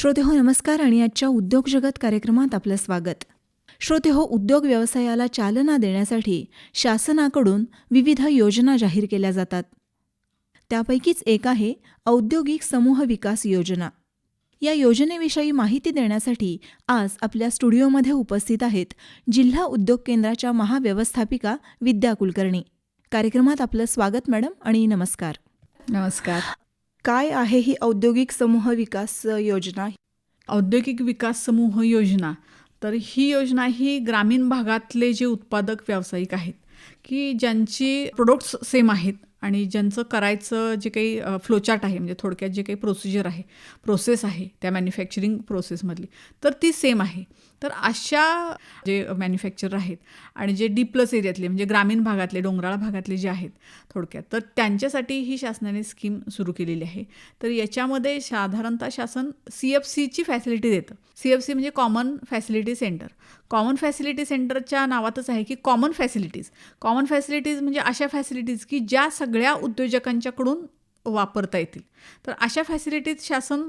श्रोते हो नमस्कार आणि आजच्या उद्योग जगत कार्यक्रमात आपलं स्वागत. श्रोते हो उद्योग व्यवसायाला चालना देण्यासाठी शासनाकडून विविध योजना जाहीर केल्या जातात. त्यापैकीच एक आहे औद्योगिक समूह विकास योजना. या योजनेविषयी माहिती देण्यासाठी आज आपल्या स्टुडिओमध्ये उपस्थित आहेत जिल्हा उद्योग केंद्राच्या महाव्यवस्थापिका विद्या कुलकर्णी. कार्यक्रमात आपलं स्वागत मॅडम आणि नमस्कार. नमस्कार. काय आहे ही औद्योगिक समूह विकास योजना? औद्योगिक विकास समूह योजना. तर ही योजना ही ग्रामीण भागातले जे उत्पादक व्यावसायिक आहेत की ज्यांची प्रोडक्ट्स सेम आहेत आणि ज्यांचं करायचं जे काही फ्लोचार्ट आहे म्हणजे थोडक्यात जे काही प्रोसिजर आहे प्रोसेस आहे त्या मॅन्युफॅक्चरिंग प्रोसेसमधली तर ती सेम आहे. तर अशा जे मॅन्युफॅक्चर आहेत आणि जे डी प्लस एरियातले म्हणजे ग्रामीण भागातले डोंगराळ भागातले जे आहेत थोडक्यात तर त्यांच्यासाठी ही शासनाने स्कीम सुरू केलेली आहे. तर याच्यामध्ये साधारणतः शासन सी एफ सीची फॅसिलिटी देतं. सी एफ सी म्हणजे common facility centre common facility सेंटरच्या नावातच आहे की कॉमन फॅसिलिटीज कॉमन फॅसिलिटीज म्हणजे अशा फॅसिलिटीज की ज्या सगळ्या उद्योजकांच्याकडून वापरता येतील. तर अशा फॅसिलिटीज शासन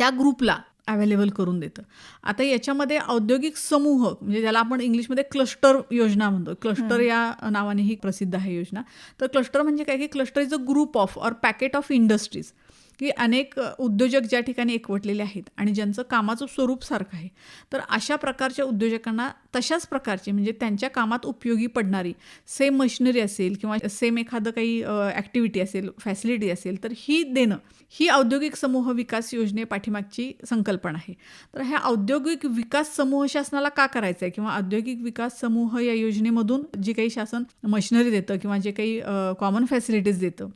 त्या ग्रुपला अवेलेबल करून देतं. आता याच्यामध्ये औद्योगिक समूह म्हणजे ज्याला आपण इंग्लिशमध्ये क्लस्टर योजना म्हणतो. क्लस्टर या नावाने ही प्रसिद्ध आहे योजना. तर क्लस्टर म्हणजे काय? की cluster is a group of or packet of industries की अनेक उद्योजक ज्या ठिकाणी एकवटलेले आहेत आणि ज्यांचं कामाचं स्वरूप सारखं आहे तर अशा प्रकारच्या उद्योजकांना तशाच प्रकारची म्हणजे त्यांच्या कामात उपयोगी पडणारी सेम मशिनरी असेल किंवा सेम एखादं काही ॲक्टिव्हिटी असेल फॅसिलिटी असेल तर ही देणं ही औद्योगिक समूह विकास योजने पाठीमागची संकल्पना आहे. तर ह्या औद्योगिक विकास समूह शासनाला का करायचं आहे किंवा औद्योगिक विकास समूह या योजनेमधून जी काही शासन मशिनरी देतं किंवा जे काही कॉमन फॅसिलिटीज देतं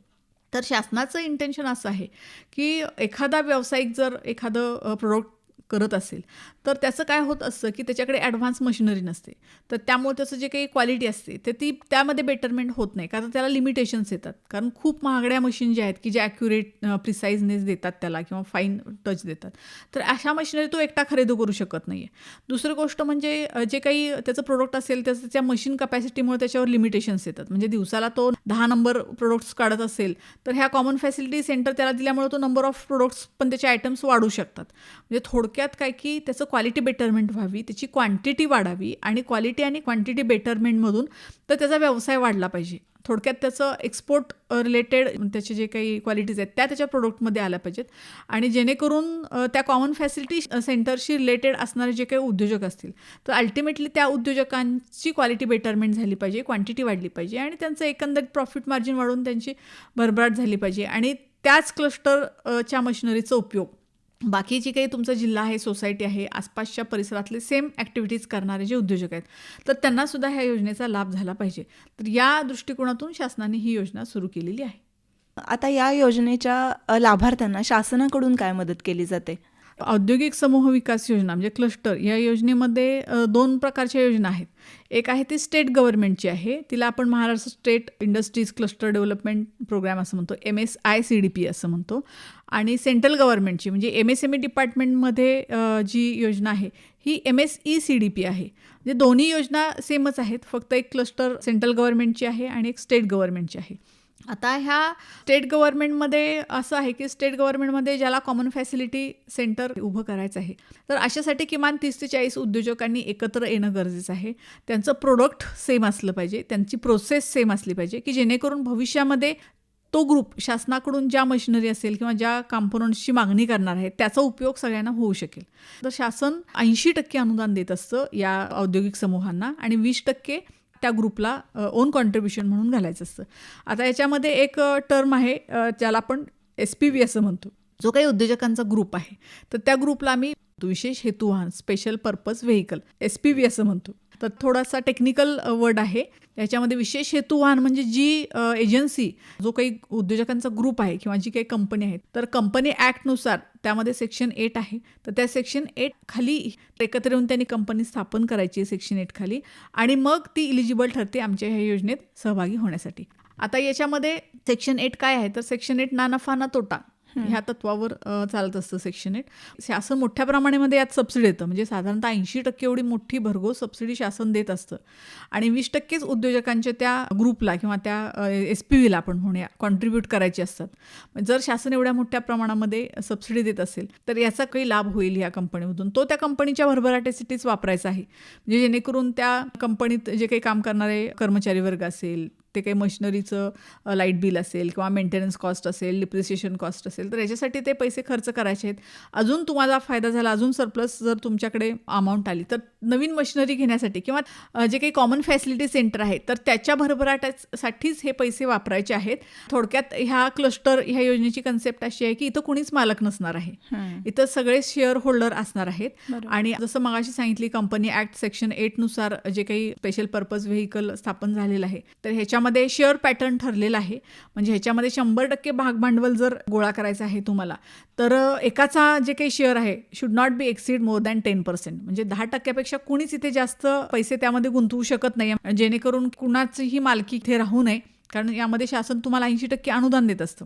तर शासनाचं इंटेन्शन असं आहे की एखादा व्यावसायिक जर एखादं प्रोडक्ट करत असेल. तर त्याचं काय होत असतं की त्याच्याकडे ॲडव्हान्स मशिनरी नसते. तर त्यामुळे त्याचं जे काही क्वालिटी असते ते ती त्यामध्ये बेटरमेंट होत नाही. कारण त्याला लिमिटेशन्स येतात. कारण खूप महागड्या मशीन ज्या आहेत की जे ॲक्युरेट प्रिसाईजनेस देतात त्याला किंवा फाईन टच देतात. तर अशा मशिनरी तो एकटा खरेदी करू शकत नाही आहे दुसरी गोष्ट म्हणजे जे काही त्याचं प्रोडक्ट असेल त्याचं त्याच्या मशीन कपॅसिटीमुळे त्याच्यावर लिमिटेशन्स येतात. म्हणजे दिवसाला तो दहा नंबर प्रोडक्ट्स काढत असेल तर ह्या कॉमन फॅसिलिटी सेंटर त्याला दिल्यामुळे तो नंबर ऑफ प्रोडक्ट्स पण त्याचे आयटम्स वाढू शकतात. म्हणजे थोडक्यात काय की त्याचं क्वालिटी बेटरमेंट व्हावी त्याची क्वांटिटी वाढावी आणि क्वालिटी आणि क्वांटिटी बेटरमेंटमधून तर त्याचा व्यवसाय वाढला पाहिजे. थोडक्यात त्याचं एक्सपोर्ट रिलेटेड त्याचे जे काही क्वालिटीज आहेत त्या त्याच्या प्रोडक्टमध्ये आल्या पाहिजेत. आणि जेणेकरून त्या कॉमन फॅसिलिटी सेंटरशी रिलेटेड असणारे जे काही उद्योजक असतील तर अल्टिमेटली त्या उद्योजकांची क्वालिटी बेटरमेंट झाली पाहिजे क्वांटिटी वाढली पाहिजे आणि त्यांचं एकंदरीत प्रॉफिट मार्जिन वाढून त्यांची भरभराट झाली पाहिजे. आणि त्याच क्लस्टरच्या मशिनरीचा उपयोग बाकी जी काही तुमचा जिल्हा आहे सोसायटी आहे आसपासच्या परिसरातले सेम ॲक्टिव्हिटीज करणारे जे उद्योजक आहेत तर त्यांनासुद्धा ह्या योजनेचा लाभ झाला पाहिजे. तर या दृष्टिकोनातून शासनाने ही योजना सुरू केलेली आहे. आता या योजनेच्या लाभार्थ्यांना शासनाकडून काय मदत केली जाते? औद्योगिक समूह विकास योजना म्हणजे क्लस्टर या योजनेमध्ये दोन प्रकारच्या योजना आहेत. एक आहे ती स्टेट गव्हर्नमेंटची आहे. तिला आपण Maharashtra state industries cluster development programme असं म्हणतो M S I C D P असं म्हणतो. आणि सेंट्रल गव्हर्नमेंटची म्हणजे एम एस एम ई डिपार्टमेंटमध्ये जी योजना आहे ही M S E C D P आहे. म्हणजे दोन्ही योजना सेमच आहेत फक्त एक क्लस्टर सेंट्रल गव्हर्नमेंटची आहे आणि एक स्टेट गव्हर्नमेंटची आहे. आता ह्या स्टेट गव्हर्नमेंटमध्ये असं आहे की स्टेट गव्हर्नमेंटमध्ये ज्याला कॉमन फॅसिलिटी सेंटर उभं करायचं आहे तर अशासाठी किमान तीस ते चाळीस उद्योजकांनी एकत्र येणं गरजेचं आहे. त्यांचं प्रोडक्ट सेम असलं पाहिजे त्यांची प्रोसेस सेम असली पाहिजे की जेणेकरून भविष्यामध्ये तो ग्रुप शासनाकडून ज्या मशिनरी असेल किंवा ज्या कॉम्पोनंट्सची मागणी करणार आहे त्याचा उपयोग सगळ्यांना होऊ शकेल. तर शासन ऐंशी टक्के अनुदान देत असतं या औद्योगिक समूहांना आणि वीस टक्के त्या ग्रुपला ओन कॉन्ट्रीब्युशन म्हणून घालायचं असतं. आता याच्यामध्ये एक टर्म आहे ज्याला आपण एस पी व्ही असं म्हणतो. जो काही उद्योजकांचा ग्रुप आहे तर त्या ग्रुपला आम्ही विशेष हेतू वाहन special purpose vehicle S P V असं म्हणतो. तर थोडासा टेक्निकल वर्ड आहे. याच्यामध्ये विशेष हेतू वाहन म्हणजे जी एजन्सी जो काही उद्योजकांचा ग्रुप आहे किंवा जी काही कंपनी आहे तर कंपनी ॲक्टनुसार त्यामध्ये सेक्शन एट आहे. तर त्या सेक्शन एट खाली एकत्र येऊन त्यांनी कंपनी स्थापन करायची आहे सेक्शन एट खाली. आणि मग ती इलिजिबल ठरते आमच्या ह्या योजनेत सहभागी होण्यासाठी. आता याच्यामध्ये सेक्शन एट काय आहे? तर सेक्शन एट ना नफा ना तोटा. ह्या तत्वावर चालत असतं सेक्शन एट शासन मोठ्या प्रमाणामध्ये यात सबसिडी येतं. म्हणजे साधारणतः ऐंशी टक्के एवढी मोठी भरघोस सबसिडी शासन देत असतं. आणि वीस टक्केच उद्योजकांच्या त्या ग्रुपला किंवा त्या एस पी व्हीला आपण म्हणूया कॉन्ट्रीब्यूट करायचे असतात. जर शासन एवढ्या मोठ्या प्रमाणामध्ये सबसिडी देत असेल तर याचा काही लाभ होईल ह्या कंपनीमधून तो त्या कंपनीच्या भरभराटीसाठीच वापरायचा आहे. म्हणजे जेणेकरून त्या कंपनीत जे काही काम करणारे कर्मचारी वर्ग असेल ते काही मशिनरीचं लाइट बिल असेल किंवा मेंटेनन्स कॉस्ट असेल डिप्रिसिएशन कॉस्ट असेल तर याच्यासाठी ते पैसे खर्च करायचे आहेत अजून तुम्हाला फायदा झाला अजून सरप्लस जर तुमच्याकडे अमाऊंट आली तर नवीन मशिनरी घेण्यासाठी किंवा जे काही कॉमन फॅसिलिटी सेंटर आहे तर त्याच्या भरभराटासाठीच हे पैसे वापरायचे आहेत थोडक्यात ह्या क्लस्टर ह्या योजनेची कन्सेप्ट अशी आहे की इथं कुणीच मालक नसणार आहे. इथं सगळे शेअर होल्डर असणार आहेत. आणि जसं मगाशी सांगितली कंपनी ऍक्ट सेक्शन एटनुसार जे काही स्पेशल पर्पज व्हेकल स्थापन झालेलं आहे तर ह्याच्यामध्ये शेअर पॅटर्न ठरलेला आहे. म्हणजे ह्याच्यामध्ये शंभर टक्के भागभांडवल जर गोळा करायचं आहे तुम्हाला तर एकाचा जे काही शेअर आहे should not be exceed more than ten percent म्हणजे दहा टक्क्यापेक्षा कुणीच इथे जास्त पैसे त्यामध्ये गुंतवू शकत नाही जेणेकरून कुणाचीही मालकी इथे राहू नये कारण यामध्ये शासन तुम्हाला ऐंशी टक्के अनुदान देत असतं.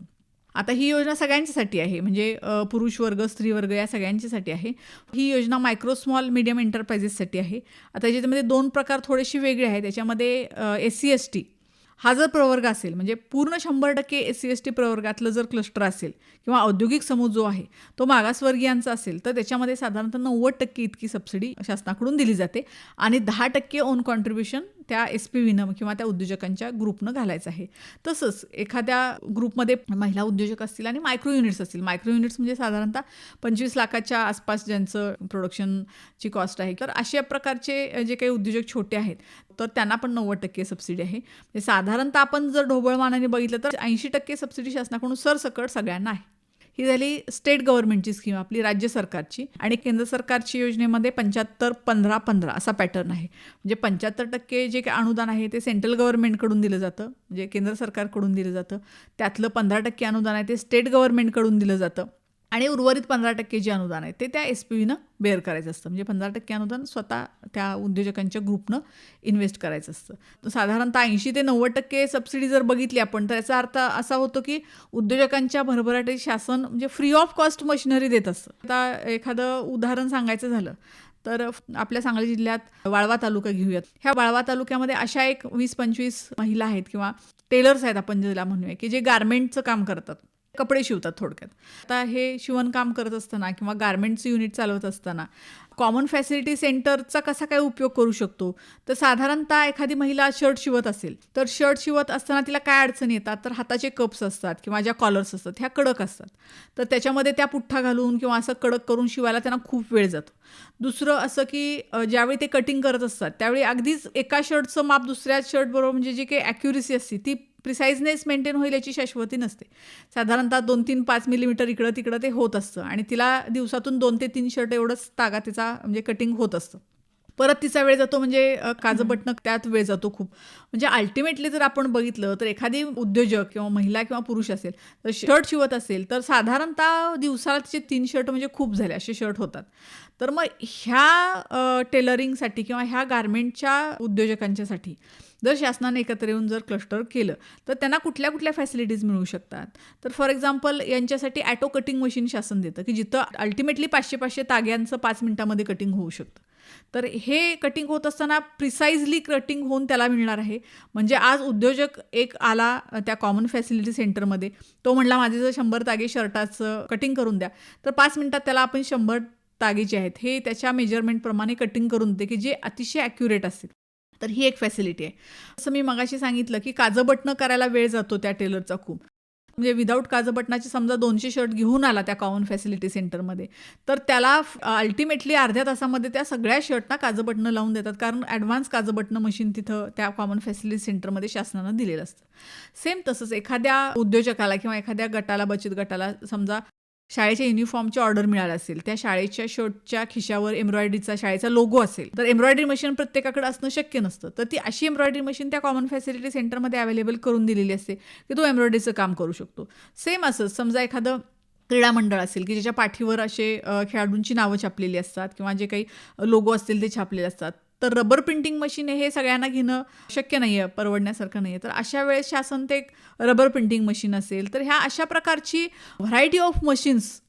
आता ही योजना सगळ्यांच्यासाठी आहे. म्हणजे पुरुष वर्ग स्त्री वर्ग या सगळ्यांच्यासाठी आहे. ही योजना मायक्रो स्मॉल मीडियम एंटरप्राइजेससाठी आहे. आता याच्यामध्ये दोन प्रकार थोडेसे वेगळे आहेत. त्याच्यामध्ये एस सी एस टी हा जर प्रवर्ग असेल म्हणजे पूर्ण शंभर टक्के एस सी एस टी प्रवर्गातलं जर क्लस्टर असेल किंवा औद्योगिक समूह जो आहे तो मागासवर्गीयांचा असेल तर त्याच्यामध्ये साधारणतः नव्वद टक्के इतकी सबसिडी शासनाकडून दिली जाते आणि दहा टक्के ओन कॉन्ट्रीब्युशन त्या एस पी व्हीनं किंवा त्या उद्योजकांच्या ग्रुपनं घालायचं आहे. तसंच एखाद्या ग्रुपमध्ये महिला उद्योजक असतील आणि मायक्रो युनिट्स असतील. मायक्रो युनिट्स म्हणजे साधारणतः पंचवीस लाखाच्या आसपास ज्यांचं प्रोडक्शनची कॉस्ट आहे. तर अशा प्रकारचे जे काही उद्योजक छोटे आहेत तर त्यांना पण नव्वद टक्के सबसिडी आहे. म्हणजे साधारणतः आपण जर ढोबळमानाने बघितलं तर ऐंशी टक्के सबसिडी शासनाकडून सरसकट सगळ्यांना आहे. ही झाली स्टेट गव्हर्नमेंटची स्कीम आपली राज्य सरकारची. आणि केंद्र सरकारची योजनेमध्ये पंच्याहत्तर पंधरा पंधरा असा पॅटर्न आहे. म्हणजे पंच्याहत्तर टक्के जे काही अनुदान आहे ते सेंट्रल गव्हर्नमेंटकडून दिलं जातं. म्हणजे केंद्र सरकारकडून दिलं जातं. त्यातलं पंधरा टक्के अनुदान आहे ते स्टेट गव्हर्नमेंटकडून दिलं जातं. आणि उर्वरित पंधरा टक्के जे अनुदान आहे ते त्या एस पी व्हीनं बेअर करायचं असतं. म्हणजे पंधरा टक्के अनुदान स्वतः त्या उद्योजकांच्या ग्रुपनं इन्व्हेस्ट करायचं असतं. तर साधारणतः ऐंशी ते नव्वद टक्के सबसिडी जर बघितली आपण तर याचा अर्थ असा होतो की उद्योजकांच्या भरभराटी शासन म्हणजे फ्री ऑफ कॉस्ट मशिनरी देत असतं. आता एखादं उदाहरण सांगायचं झालं तर आपल्या सांगली जिल्ह्यात वाळवा तालुका घेऊयात. ह्या वाळवा तालुक्यामध्ये अशा एक वीस पंचवीस महिला आहेत किंवा टेलर्स आहेत आपण ज्याला म्हणूया की जे गारमेंटचं काम करतात. कपडे शिवतात थोडक्यात. आता हे शिवणकाम करत असताना किंवा गारमेंटचं युनिट चालवत असताना कॉमन फॅसिलिटी सेंटरचा कसा काय उपयोग करू शकतो? तर साधारणतः एखादी महिला शर्ट शिवत असेल तर शर्ट शिवत असताना तिला काय अडचणी येतात? तर हाताचे कप्स असतात किंवा ज्या कॉलर्स असतात ह्या कडक असतात. तर त्याच्यामध्ये त्या पुठ्ठा घालून किंवा असं कडक करून शिवायला त्यांना खूप वेळ जातो. दुसरं असं की ज्यावेळी ते कटिंग करत असतात त्यावेळी अगदीच एका शर्टचं माप दुसऱ्या शर्टबरोबर म्हणजे जी काही ॲक्युरेसी असते ती प्रिसाईजनेस मेंटेन होईल याची शाश्वती नसते. साधारणतः दोन तीन पाच मिलीमीटर इकडं तिकडं ते होत असतं आणि तिला दिवसातून दोन ते तीन शर्ट एवढंच तागा तिचा म्हणजे कटिंग होत असतं. परत तिचा वेळ जातो म्हणजे काजं बटणं त्यात वेळ जातो खूप. म्हणजे अल्टिमेटली जर आपण बघितलं तर एखादी उद्योजक किंवा महिला किंवा पुरुष असेल तर शर्ट शिवत असेल तर साधारणतः दिवसाला तिचे तीन शर्ट म्हणजे खूप झाले असे शर्ट होतात. तर मग ह्या टेलरिंगसाठी किंवा ह्या गारमेंटच्या उद्योजकांच्यासाठी जर शासनाने एकत्र येऊन जर क्लस्टर केलं तर त्यांना कुठल्या कुठल्या फॅसिलिटीज मिळू शकतात? तर फॉर एक्झाम्पल यांच्यासाठी ॲटो कटिंग मशीन शासन देतं की जिथं अल्टिमेटली पाचशे पाचशे ताग्यांचं पाच मिनिटामध्ये कटिंग होऊ शकतं. तर हे कटिंग होत असताना प्रिसाइजली कटिंग होऊन त्याला मिळणार आहे. म्हणजे आज उद्योजक एक आला त्या कॉमन फॅसिलिटी सेंटरमध्ये तो म्हणला माझे जर शंभर तागे शर्टाचं कटिंग करून द्या. तर पाच मिनिटात त्याला आपण शंभर तागे जे आहेत हे त्याच्या मेजरमेंटप्रमाणे कटिंग करून देते की जे अतिशय ॲक्युरेट असतील तर ही एक फॅसिलिटी आहे. असं मी मगाशी सांगितलं की काजं बटणं करायला वेळ जातो त्या टेलरचा खूप. म्हणजे विदाऊट काजं बटनाचे समजा दोनशे शर्ट घेऊन आला त्या कॉमन फॅसिलिटी सेंटरमध्ये तर त्याला अल्टिमेटली अर्ध्या तासामध्ये त्या सगळ्या शर्टना काजं बटणं लावून देतात. कारण ॲडव्हान्स काजं बटणं मशीन तिथं त्या कॉमन फॅसिलिटी सेंटरमध्ये शासनानं दिलेलं असतं. सेम तसंच एखाद्या उद्योजकाला किंवा एखाद्या गटाला बचत गटाला समजा शाळेच्या युनिफॉर्मची ऑर्डर मिळाली असेल त्या शाळेच्या शर्टच्या खिशावर एम्ब्रॉयडरीचा शाळेचा लोगो असेल तर एम्ब्रॉयडरी मशीन प्रत्येकाकडे असणं शक्य नसतं. तर ती अशी एम्ब्रॉयडरी मशीन त्या कॉमन फॅसिलिटी सेंटरमध्ये अवेलेबल करून दिलेली असते की तो एम्ब्रॉयडरीचं काम करू शकतो. सेम असंच समजा एखादं क्रीडा मंडळ असेल की ज्याच्या पाठीवर असे खेळाडूंची नावं छापलेली असतात किंवा जे काही लोगो असतील ते छापलेले असतात. तर रबर प्रिंटिंग मशीन हे सगळ्यांना घेणं शक्य नाही आहे परवडण्यासारखं नाही आहे तर अशा वेळेस शासन ते एक रबर प्रिंटिंग मशीन असेल तर ह्या अशा प्रकारची व्हरायटी ऑफ मशीन्स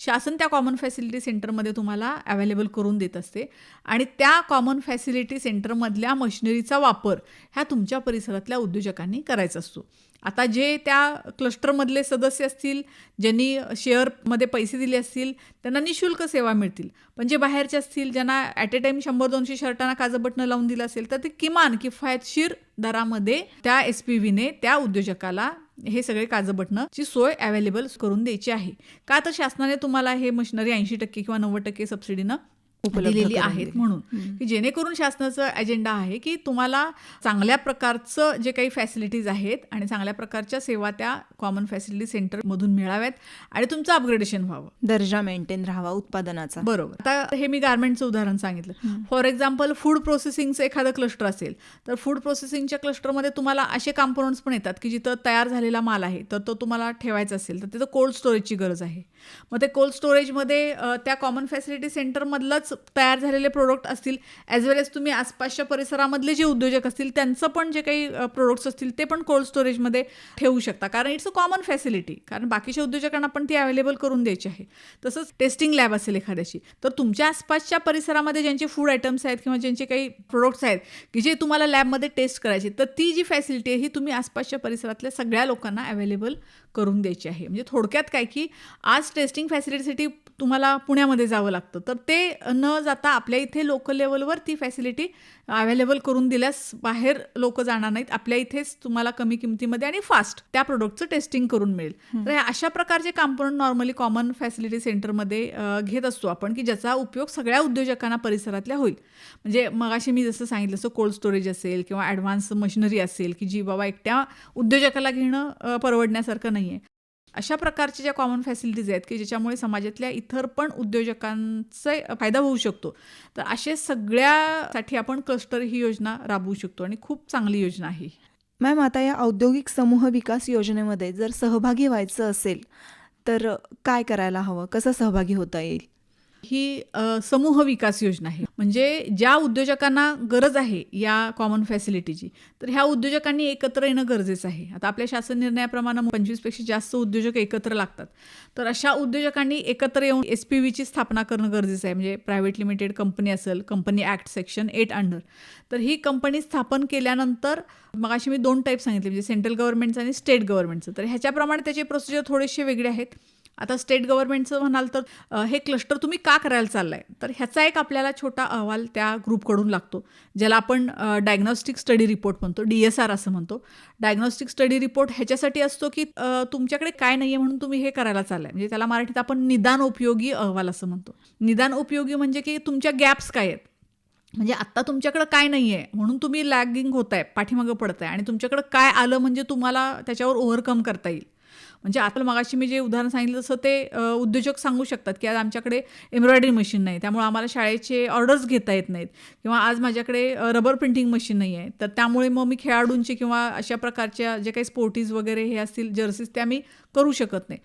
शासन त्या कॉमन फॅसिलिटी सेंटरमध्ये तुम्हाला अवेलेबल करून देत असते. आणि त्या कॉमन फॅसिलिटी सेंटरमधल्या मशिनरीचा वापर ह्या तुमच्या परिसरातल्या उद्योजकांनी करायचा असतो. आता जे त्या क्लस्टरमधले सदस्य असतील ज्यांनी शेअरमध्ये पैसे दिले असतील त्यांना निशुल्क सेवा मिळतील. पण जे बाहेरचे असतील ज्यांना ॲट ए टाईम शंभर दोनशे शर्टांना काजं बटणं लावून दिलं असेल तर ते किमान किफायतशीर दरामध्ये त्या एस पी व्हीने त्या उद्योजकाला हे सगळे काजं बटणंची सोय अवेलेबल करून द्यायची आहे. का तर शासनाने तुम्हाला हे मशिनरी ऐंशी टक्के किंवा नव्वद टक्के सबसिडीनं दिलेली आहेत. म्हणून. की जेणेकरून शासनाचं अजेंडा आहे की तुम्हाला चांगल्या प्रकारचं जे काही फॅसिलिटीज आहेत आणि चांगल्या प्रकारच्या सेवा त्या कॉमन फॅसिलिटी सेंटरमधून मिळाव्यात आणि तुमचं अपग्रेडेशन व्हावं. दर्जा मेंटेन राहावा उत्पादनाचा. बरोबर. आता हे मी गार्मेंटचं उदाहरण सांगितलं. फॉर एक्झाम्पल फूड प्रोसेसिंगचं एखादं क्लस्टर असेल तर फूड प्रोसेसिंगच्या क्लस्टरमध्ये तुम्हाला असे कॉम्पोनंट्स पण येतात की जिथं तयार झालेला माल आहे तर तो तुम्हाला ठेवायचा असेल तर तिथं कोल्ड स्टोरेजची गरज आहे. मग ते कोल्ड स्टोरेजमध्ये त्या कॉमन फॅसिलिटी सेंटरमधलंच तयार झालेले प्रोडक्ट असतील ॲज वेल एज तुम्ही आसपासच्या परिसरामधले जे उद्योजक असतील त्यांचं पण जे काही प्रोडक्ट्स असतील ते पण कोल्ड स्टोरेजमध्ये ठेवू शकता. कारण इट्स अ कॉमन फॅसिलिटी कारण बाकीच्या उद्योजकांना पण ती अवेलेबल करून द्यायची आहे. तसंच टेस्टिंग लॅब असेल एखाद्याची. तर तुमच्या आसपासच्या परिसरामध्ये ज्यांचे फूड आयटम्स आहेत किंवा ज्यांचे काही प्रोडक्ट्स आहेत की जे तुम्हाला लॅबमध्ये टेस्ट करायचे तर ती जी फॅसिलिटी आहे ही तुम्ही आसपासच्या परिसरातल्या सगळ्या लोकांना अवेलेबल करून द्यायची आहे. म्हणजे थोडक्यात काय की आज टेस्टिंग फॅसिलिटीसाठी तुम्हाला पुण्यामध्ये जावं लागतं. तर ते न जाता आपल्या इथे लोकल लेवलवर ती फॅसिलिटी अवेलेबल करून दिल्यास बाहेर लोक जाणार नाहीत. आपल्या इथेच तुम्हाला कमी किमतीमध्ये आणि फास्ट त्या प्रोडक्टचं टेस्टिंग करून मिळेल. तर अशा प्रकारचे कॉम्पोनंट नॉर्मली कॉमन फॅसिलिटी सेंटरमध्ये घेत असतो आपण की ज्याचा उपयोग सगळ्या उद्योजकांना परिसरातल्या होईल. म्हणजे मगाशी मी जसं सांगितलं तसं कोल्ड स्टोरेज असेल किंवा ॲडव्हान्स मशिनरी असेल की जी बाबा एकट्या उद्योजकाला घेणं परवडण्यासारखं नाही आहे अशा प्रकारच्या ज्या कॉमन फॅसिलिटीज आहेत की ज्याच्यामुळे समाजातल्या इतर पण उद्योजकांचे फायदा होऊ शकतो तर असे सगळ्यासाठी आपण क्लस्टर ही योजना राबवू शकतो आणि खूप चांगली योजना आहे मॅम आता या औद्योगिक समूह विकास योजनेमध्ये जर सहभागी व्हायचं असेल तर काय करायला हवं? कसं सहभागी होता येईल? ही समूह विकास योजना आहे. म्हणजे ज्या उद्योजकांना गरज आहे या कॉमन फॅसिलिटीची तर ह्या उद्योजकांनी एकत्र येणं गरजेचं आहे. आता आपल्या शासन निर्णयाप्रमाणे पंचवीसपेक्षा जास्त उद्योजक एकत्र लागतात. तर अशा उद्योजकांनी एकत्र येऊन एस पी व्हीची स्थापना करणं गरजेचं आहे. म्हणजे प्रायव्हेट लिमिटेड कंपनी असेल company act section eight under तर ही कंपनी स्थापन केल्यानंतर मग अशी मी दोन टाईप सांगितले म्हणजे सेंट्रल गव्हर्नमेंटचं आणि स्टेट गव्हर्नमेंटचं तर ह्याच्याप्रमाणे त्याचे प्रोसिजर थोडेसे वेगळे आहेत. आता स्टेट गव्हर्नमेंटचं म्हणाल तर हे क्लस्टर तुम्ही का करायला चाललाय? तर ह्याचा एक आपल्याला छोटा अहवाल त्या ग्रुपकडून लागतो ज्याला आपण डायग्नॉस्टिक स्टडी रिपोर्ट म्हणतो डी एस आर असं म्हणतो. डायग्नॉस्टिक स्टडी रिपोर्ट ह्याच्यासाठी असतो की तुमच्याकडे काय नाही आहे म्हणून तुम्ही हे करायला चाललाय. म्हणजे त्याला मराठीत आपण निदान उपयोगी अहवाल असं म्हणतो. निदान उपयोगी म्हणजे की तुमच्या गॅप्स काय आहेत? म्हणजे आत्ता तुमच्याकडं काय नाही आहे म्हणून तुम्ही लॅगिंग होत आहे पाठीमागं पडत आहे आणि तुमच्याकडं काय आलं म्हणजे तुम्हाला त्याच्यावर ओव्हरकम करता येईल. म्हणजे आता मगाशी मी जे उदाहरण सांगितलं तसं ते उद्योजक सांगू शकतात की आज आमच्याकडे एम्ब्रॉयडरी मशीन नाही त्यामुळे आम्हाला शाळेचे ऑर्डर्स घेता येत नाहीत. किंवा आज माझ्याकडे रबर प्रिंटिंग मशीन नाही आहे तर त्यामुळे मग मी खेळाडूंचे किंवा अशा प्रकारच्या जे काही स्पोर्टीज वगैरे हे असतील जर्सीज त्या मी करू शकत नाही.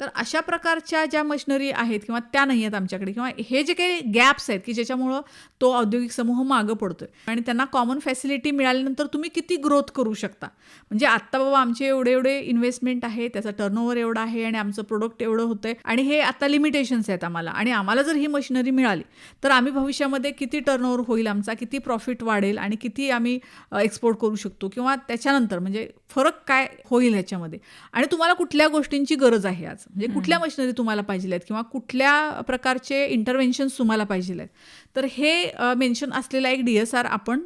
तर अशा प्रकारच्या ज्या मशिनरी आहेत किंवा त्या नाही आहेत आमच्याकडे किंवा हे जे काही गॅप्स आहेत की ज्याच्यामुळं तो औद्योगिक समूह मागं पडतोय आणि त्यांना कॉमन फॅसिलिटी मिळाल्यानंतर तुम्ही किती ग्रोथ करू शकता? म्हणजे आत्ता बाबा आमचे एवढे एवढे इन्व्हेस्टमेंट आहे त्याचा टर्नओव्हर एवढा आहे आणि आमचं प्रोडक्ट एवढं होतं आहे आणि हे आता लिमिटेशन्स आहेत आम्हाला आणि आम्हाला जर ही मशिनरी मिळाली तर आम्ही भविष्यामध्ये किती टर्नओव्हर होईल आमचा किती प्रॉफिट वाढेल आणि किती आम्ही एक्सपोर्ट करू शकतो? किंवा त्याच्यानंतर म्हणजे फरक काय होईल ह्याच्यामध्ये? आणि तुम्हाला कुठल्या गोष्टींची गरज आहे आज? म्हणजे कुठल्या मशिनरी तुम्हाला पाहिजे आहेत किंवा कुठल्या प्रकारचे इंटरव्हेन्शन्स तुम्हाला पाहिजे आहेत? तर हे मेन्शन असलेला एक डी एस आर आपण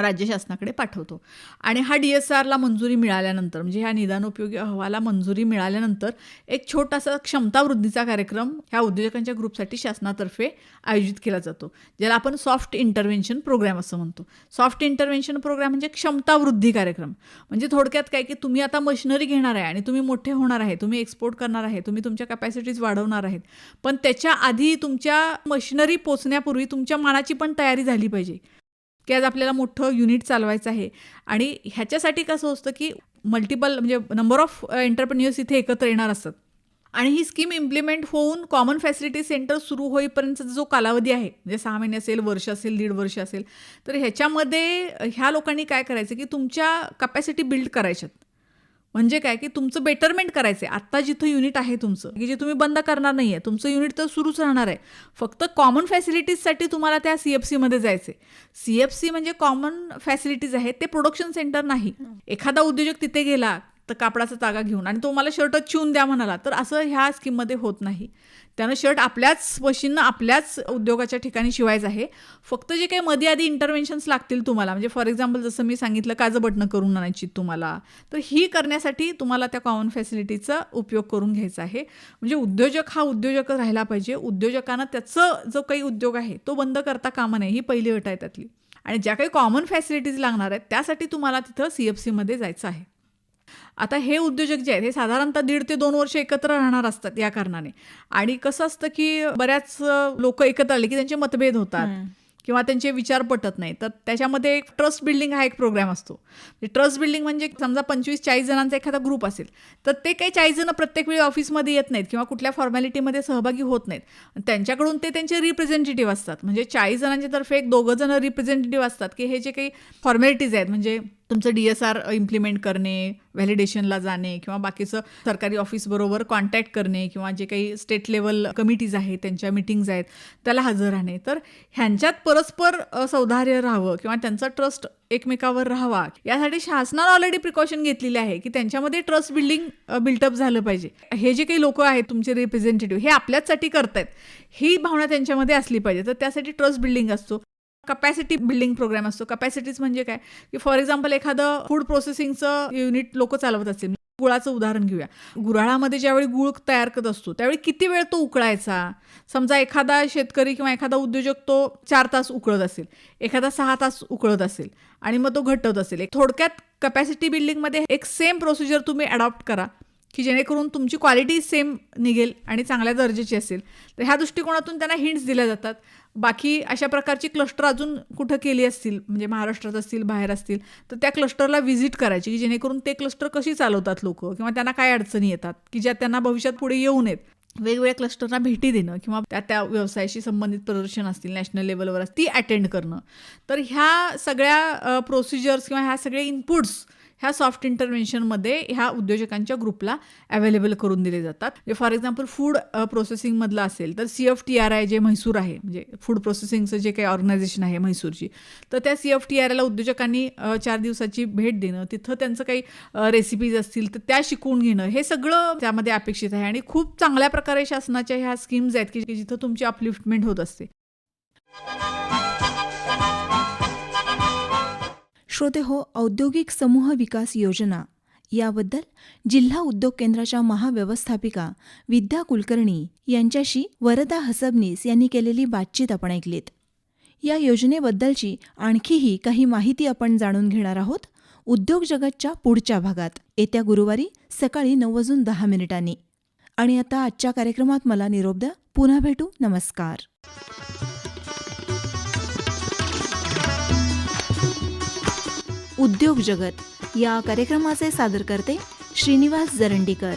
राज्य शासनाकडे पाठवतो. आणि हा डी एस आरला मंजुरी मिळाल्यानंतर म्हणजे ह्या निदानोपयोगी अहवाला मंजुरी मिळाल्यानंतर एक छोटासा क्षमता वृद्धीचा कार्यक्रम ह्या उद्योजकांच्या ग्रुपसाठी शासनातर्फे आयोजित केला जातो. ज्याला आपण सॉफ्ट इंटरव्हेन्शन प्रोग्राम असं म्हणतो. सॉफ्ट इंटरव्हेन्शन प्रोग्राम म्हणजे क्षमता वृद्धी कार्यक्रम. म्हणजे थोडक्यात काय की तुम्ही आता मशिनरी घेणार आहे आणि तुम्ही मोठे होणार आहे तुम्ही एक्सपोर्ट करणार आहे तुम्ही तुमच्या कॅपॅसिटीज वाढवणार आहेत. पण त्याच्या आधी तुमच्या मशिनरी पोचण्यापूर्वी तुमच्या मनाची पण तयारी झाली पाहिजे. की आज आपल्याला मोठं युनिट चालवायचं आहे. आणि ह्याच्यासाठी कसं असतं की मल्टिपल म्हणजे नंबर ऑफ एंटरप्रेन्युअर्स इथे एकत्र येणार असतात. आणि ही स्कीम इम्प्लिमेंट होऊन कॉमन फॅसिलिटी सेंटर सुरू होईपर्यंतचा जो कालावधी आहे म्हणजे सहा महिने असेल वर्ष असेल दीड वर्ष असेल तर ह्याच्यामध्ये ह्या लोकांनी काय करायचं की तुमच्या कपॅसिटी बिल्ड करायच्यात. म्हणजे काय की तुमचं बेटरमेंट करायचं आहे आत्ता जिथं युनिट आहे तुमचं. की जे तुम्ही बंद करणार नाही आहे तुमचं युनिट तर सुरूच राहणार आहे. फक्त कॉमन फॅसिलिटीजसाठी तुम्हाला त्या सी एफ सीमध्ये जायचे सी एफ सी म्हणजे कॉमन फॅसिलिटीज आहेत ते प्रोडक्शन सेंटर नाही. एखादा उद्योजक तिथे गेला तर कापडाचा तागा घेऊन आणि तो मला शर्ट चिवून द्या म्हणाला. तर असं ह्या स्कीममध्ये होत नाही. त्यानं शर्ट आपल्याच मशीननं आपल्याच उद्योगाच्या ठिकाणी शिवायचं आहे. फक्त जे काही मध्ये आधी इंटरव्हेन्शन्स लागतील तुम्हाला म्हणजे फॉर एक्झाम्पल जसं मी सांगितलं काजं बटणं करून आणायची तुम्हाला तर ही करण्यासाठी तुम्हाला त्या कॉमन फॅसिलिटीचा उपयोग करून घ्यायचा आहे. म्हणजे उद्योजक हा उद्योजक राहिला पाहिजे. उद्योजकांना त्याचं जो काही उद्योग आहे तो बंद करता कामा नये ही पहिली अट आहे त्यातली. आणि ज्या काही कॉमन फॅसिलिटीज लागणार आहेत त्यासाठी तुम्हाला तिथं सी एफ सीमध्ये जायचं आहे. आता हे उद्योजक जे आहेत हे साधारणतः दीड ते दोन वर्ष एकत्र राहणार असतात या कारणाने. आणि कसं असतं की बऱ्याच लोक एकत्र आले की त्यांचे मतभेद होतात किंवा त्यांचे विचार पटत नाही तर त्याच्यामध्ये एक ट्रस्ट बिल्डिंग हा एक प्रोग्राम असतो. ट्रस्ट बिल्डिंग म्हणजे समजा पंचवीस चाळीस जणांचा एखादा ग्रुप असेल तर ते काही चाळीस जण प्रत्येक वेळी ऑफिसमध्ये येत नाहीत किंवा कुठल्या फॉर्मॅलिटीमध्ये सहभागी होत नाहीत. त्यांच्याकडून ते त्यांचे रिप्रेझेंटेटिव्ह असतात. म्हणजे चाळीस जणांच्या तर्फे एक दोघं जण रिप्रेझेंटेटिव्ह असतात की हे जे काही फॉर्मॅलिटीज आहेत म्हणजे तुमचं डी एस आर इम्प्लिमेंट करणे व्हॅलिडेशनला जाणे किंवा बाकीचं सरकारी ऑफिसबरोबर कॉन्टॅक्ट करणे किंवा जे काही स्टेट लेवल कमिटीज आहेत त्यांच्या मिटिंग्ज आहेत त्याला हजर राहणे. तर ह्यांच्यात परस्पर सौधार्य राहावं किंवा त्यांचा ट्रस्ट एकमेकावर राहावा यासाठी शासनानं ऑलरेडी प्रिकॉशन घेतलेली आहे की त्यांच्यामध्ये ट्रस्ट बिल्डिंग बिल्टअप झालं पाहिजे. हे जे काही लोक आहेत तुमचे रिप्रेझेंटेटिव्ह हे आपल्याचसाठी करतायत. ही भावना त्यांच्यामध्ये असली पाहिजे. तर त्यासाठी ट्रस्ट बिल्डिंग असतो. कपॅसिटी बिल्डिंग प्रोग्राम असतो. कपॅसिटीज म्हणजे काय? की फॉर एक्झाम्पल एखादं फूड प्रोसेसिंगचं युनिट लोक चालवत असतील. गुळाचं उदाहरण घेऊया. गुराळामध्ये ज्यावेळी गुळ तयार करत असतो त्यावेळी किती वेळ तो उकळायचा? समजा एखादा शेतकरी किंवा एखादा उद्योजक तो चार तास उकळत असेल. एखादा सहा तास उकळत असेल. आणि मग तो घटत असेल. एक थोडक्यात कपॅसिटी बिल्डिंगमध्ये एक सेम प्रोसिजर तुम्ही अडॉप्ट करा. की जेणेकरून तुमची क्वालिटी सेम निघेल आणि चांगल्या दर्जेची असेल. तर ह्या दृष्टिकोनातून त्यांना हिंट्स दिल्या जातात. बाकी अशा प्रकारची क्लस्टर अजून कुठं केली असतील म्हणजे महाराष्ट्रात असतील बाहेर असतील तर त्या क्लस्टरला व्हिजिट करायची की जेणेकरून ते क्लस्टर कशी चालवतात लोक किंवा त्यांना काय अडचणी येतात की ज्या त्यांना भविष्यात पुढे येऊ नयेत. वेगवेगळ्या क्लस्टरना भेटी देणं किंवा त्या त्या व्यवसायाशी संबंधित प्रदर्शन असतील नॅशनल लेवलवर ती अटेंड करणं. तर ह्या सगळ्या प्रोसिजर्स किंवा ह्या सगळे इनपुट्स ह्या सॉफ्ट इंटरव्हेन्शनमध्ये ह्या उद्योजकांच्या ग्रुपला अवेलेबल करून दिले जातात. फॉर एक्झाम्पल फूड प्रोसेसिंगमधलं असेल तर C F T R I जे म्हैसूर आहे म्हणजे फूड प्रोसेसिंगचं जे काही ऑर्गनायझेशन आहे म्हैसूरची तर त्या सी एफ टी आर आयला उद्योजकांनी चार दिवसाची भेट देणं तिथं त्यांचं काही रेसिपीज असतील तर त्या शिकवून घेणं हे सगळं त्यामध्ये अपेक्षित आहे. आणि खूप चांगल्या प्रकारे शासनाच्या ह्या स्कीम्स आहेत की की जिथं तुमची अपलिफ्टमेंट होत असते. श्रोते हो औद्योगिक समूह विकास योजना. याबद्दल जिल्हा उद्योग केंद्राच्या महाव्यवस्थापिका विद्या कुलकर्णी यांच्याशी वरदा हसबनीस यांनी केलेली बातचीत आपण ऐकलीत. या योजनेबद्दलची आणखीही काही माहिती आपण जाणून घेणार आहोत उद्योग जगतच्या पुढच्या भागात. येत्या गुरुवारी सकाळी नऊ वाजून दहा मिनिटांनी. आणि आता आजच्या कार्यक्रमात मला निरोप द्या. पुन्हा भेटू. नमस्कार. उद्योग जगत या कार्यक्रमाचे सादर करते श्रीनिवास जरंडीकर.